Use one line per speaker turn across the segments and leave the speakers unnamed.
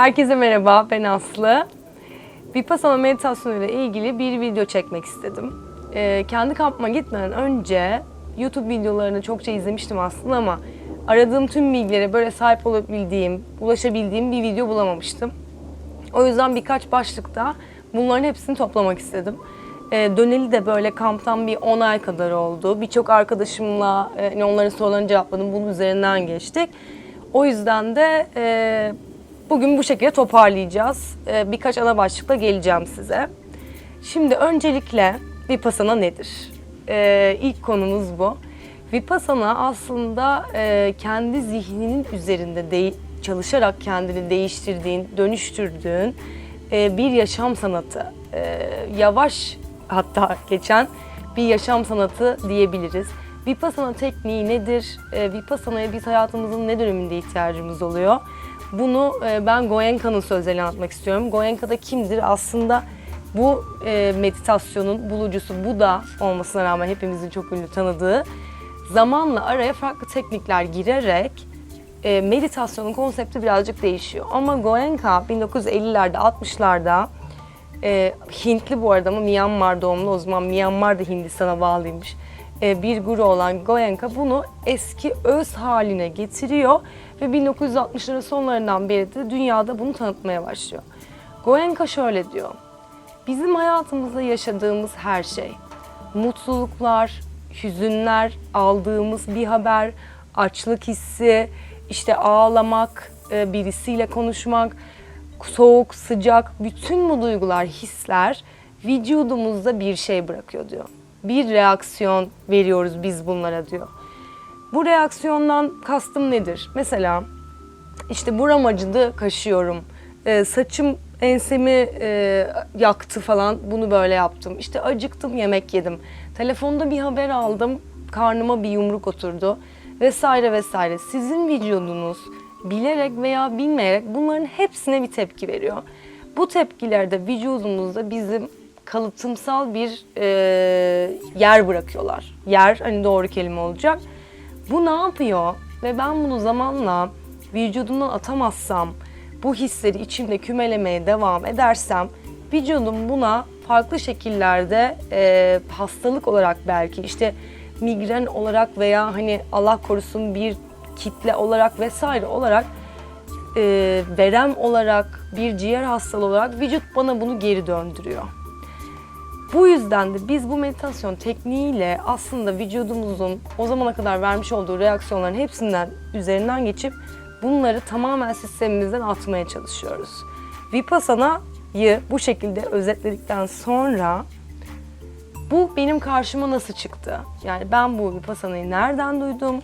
Herkese merhaba, ben Aslı. Vipassana meditasyonu ile ilgili bir video çekmek istedim. Ee, kendi kampıma gitmeden önce YouTube videolarını çokça izlemiştim aslında ama aradığım tüm bilgilere böyle sahip olabildiğim, ulaşabildiğim bir video bulamamıştım. O yüzden birkaç başlıkta bunların hepsini toplamak istedim. Ee, döneli de böyle kamptan bir 10 ay kadar oldu. Birçok arkadaşımla e, hani onların sorularını cevapladım. Bunun üzerinden geçtik. O yüzden de e, bugün bu şekilde toparlayacağız. E, birkaç ana başlıkla geleceğim size. Şimdi öncelikle Vipassana nedir? E, ilk konumuz bu. Vipassana aslında e, kendi zihninin üzerinde de, çalışarak kendini değiştirdiğin, dönüştürdüğün e, bir yaşam sanatı. E, yavaş hatta geçen bir yaşam sanatı diyebiliriz. Vipassana tekniği nedir? E, Vipassana'ya biz hayatımızın ne döneminde ihtiyacımız oluyor? Bunu e, ben Goenka'nın sözleriyle anlatmak istiyorum. Goenka da kimdir? Aslında bu e, meditasyonun bulucusu Buda olmasına rağmen hepimizin çok ünlü tanıdığı zamanla araya farklı teknikler girerek e, meditasyonun konsepti birazcık değişiyor. Ama Goenka 1950'lerde 60'larda e, Hintli bu arada ama Myanmar doğumlu o zaman Myanmar da Hindistan'a bağlıymış. E, bir guru olan Goenka bunu eski öz haline getiriyor ve 1960'ların sonlarından beri de dünyada bunu tanıtmaya başlıyor. Goenka şöyle diyor. Bizim hayatımızda yaşadığımız her şey, mutluluklar, hüzünler, aldığımız bir haber, açlık hissi, işte ağlamak, e, birisiyle konuşmak, soğuk, sıcak, bütün bu duygular, hisler vücudumuzda bir şey bırakıyor diyor. Bir reaksiyon veriyoruz biz bunlara diyor. Bu reaksiyondan kastım nedir? Mesela işte buram acıdı kaşıyorum. Ee, saçım ensemi e, yaktı falan bunu böyle yaptım. İşte acıktım yemek yedim. Telefonda bir haber aldım karnıma bir yumruk oturdu vesaire vesaire. Sizin vücudunuz bilerek veya bilmeyerek bunların hepsine bir tepki veriyor. Bu tepkilerde vücudumuzda bizim kalıtımsal bir e, yer bırakıyorlar. Yer hani doğru kelime olacak. Bu ne yapıyor? Ve ben bunu zamanla vücudumdan atamazsam, bu hisleri içimde kümelemeye devam edersem, vücudum buna farklı şekillerde e, hastalık olarak belki işte migren olarak veya hani Allah korusun bir kitle olarak vesaire olarak e, verem olarak bir ciğer hastalığı olarak vücut bana bunu geri döndürüyor. Bu yüzden de biz bu meditasyon tekniğiyle aslında vücudumuzun o zamana kadar vermiş olduğu reaksiyonların hepsinden üzerinden geçip bunları tamamen sistemimizden atmaya çalışıyoruz. Vipassana'yı bu şekilde özetledikten sonra bu benim karşıma nasıl çıktı? Yani ben bu Vipassana'yı nereden duydum?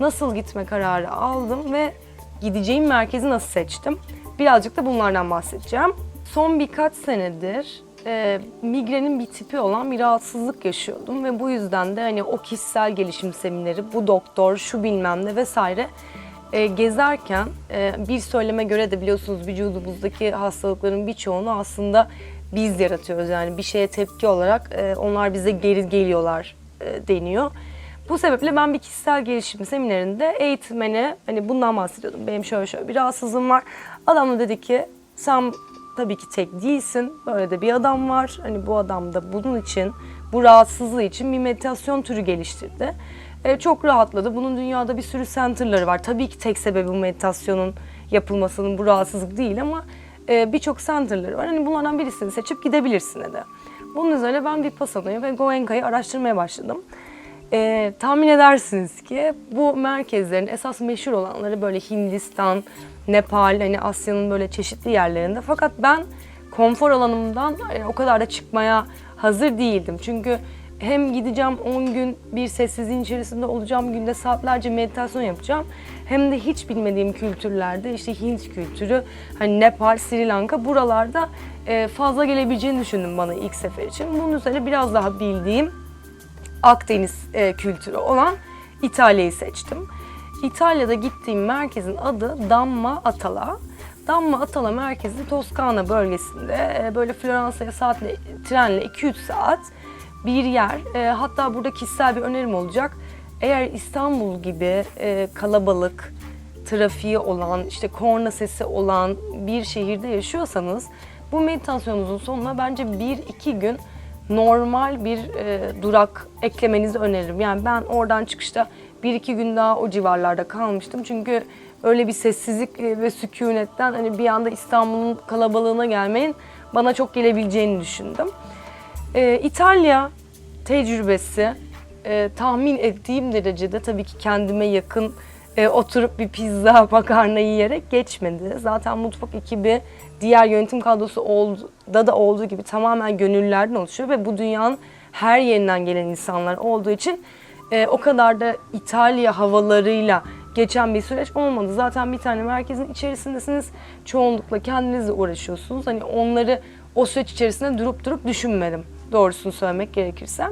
Nasıl gitme kararı aldım ve gideceğim merkezi nasıl seçtim? Birazcık da bunlardan bahsedeceğim. Son birkaç senedir e, migrenin bir tipi olan bir rahatsızlık yaşıyordum ve bu yüzden de hani o kişisel gelişim semineri, bu doktor, şu bilmem ne vesaire e, gezerken e, bir söyleme göre de biliyorsunuz vücudumuzdaki hastalıkların birçoğunu aslında biz yaratıyoruz. Yani bir şeye tepki olarak e, onlar bize geri geliyorlar e, deniyor. Bu sebeple ben bir kişisel gelişim seminerinde eğitmene hani bundan bahsediyordum. Benim şöyle şöyle bir rahatsızlığım var. Adam da dedi ki sen tabii ki tek değilsin. Böyle de bir adam var. Hani bu adam da bunun için, bu rahatsızlığı için bir meditasyon türü geliştirdi. E, çok rahatladı. Bunun dünyada bir sürü center'ları var. Tabii ki tek sebebi bu meditasyonun yapılmasının bu rahatsızlık değil ama e, birçok center'ları var. Hani bunlardan birisini seçip gidebilirsin dedi. Bunun üzerine ben Vipassana'yı ve Goenka'yı araştırmaya başladım. E, tahmin edersiniz ki bu merkezlerin esas meşhur olanları böyle Hindistan, Nepal, hani Asya'nın böyle çeşitli yerlerinde. Fakat ben konfor alanımdan e, o kadar da çıkmaya hazır değildim. Çünkü hem gideceğim 10 gün bir sessizliğin içerisinde olacağım, günde saatlerce meditasyon yapacağım. Hem de hiç bilmediğim kültürlerde işte Hint kültürü, hani Nepal, Sri Lanka buralarda e, fazla gelebileceğini düşündüm bana ilk sefer için. Bunun üzerine biraz daha bildiğim Akdeniz e, kültürü olan İtalya'yı seçtim. İtalya'da gittiğim merkezin adı Damma Atala. Damma Atala merkezi Toskana bölgesinde e, böyle Floransa'ya saatle trenle 2-3 saat bir yer. E, hatta burada kişisel bir önerim olacak. Eğer İstanbul gibi e, kalabalık, trafiği olan, işte korna sesi olan bir şehirde yaşıyorsanız bu meditasyonunuzun sonuna bence bir iki gün normal bir e, durak eklemenizi öneririm. Yani ben oradan çıkışta bir iki gün daha o civarlarda kalmıştım. Çünkü öyle bir sessizlik e, ve sükunetten hani bir anda İstanbul'un kalabalığına gelmenin bana çok gelebileceğini düşündüm. Ee, İtalya tecrübesi e, tahmin ettiğim derecede tabii ki kendime yakın e, oturup bir pizza makarna yiyerek geçmedi. Zaten mutfak ekibi diğer yönetim kadrosu da da olduğu gibi tamamen gönüllülerden oluşuyor ve bu dünyanın her yerinden gelen insanlar olduğu için e, o kadar da İtalya havalarıyla geçen bir süreç olmadı. Zaten bir tane merkezin içerisindesiniz. Çoğunlukla kendinizle uğraşıyorsunuz. Hani onları o süreç içerisinde durup durup düşünmedim. Doğrusunu söylemek gerekirse.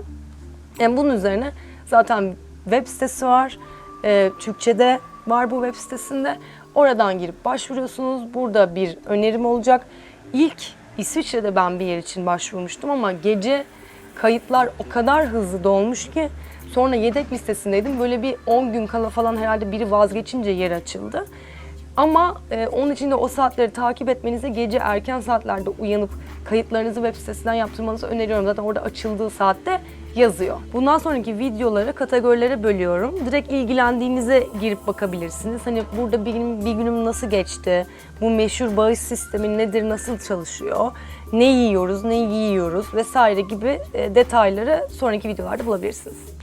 Yani bunun üzerine zaten web sitesi var. Ee, Türkçe'de var bu web sitesinde. Oradan girip başvuruyorsunuz. Burada bir önerim olacak. İlk İsviçre'de ben bir yer için başvurmuştum ama gece kayıtlar o kadar hızlı dolmuş ki sonra yedek listesindeydim. Böyle bir 10 gün kala falan herhalde biri vazgeçince yer açıldı. Ama e, onun için de o saatleri takip etmenize gece erken saatlerde uyanıp kayıtlarınızı web sitesinden yaptırmanızı öneriyorum. Zaten orada açıldığı saatte yazıyor. Bundan sonraki videoları kategorilere bölüyorum. Direkt ilgilendiğinize girip bakabilirsiniz. Hani burada günüm, bir günüm nasıl geçti, bu meşhur bağış sistemi nedir, nasıl çalışıyor, ne yiyoruz, ne yiyoruz vesaire gibi e, detayları sonraki videolarda bulabilirsiniz.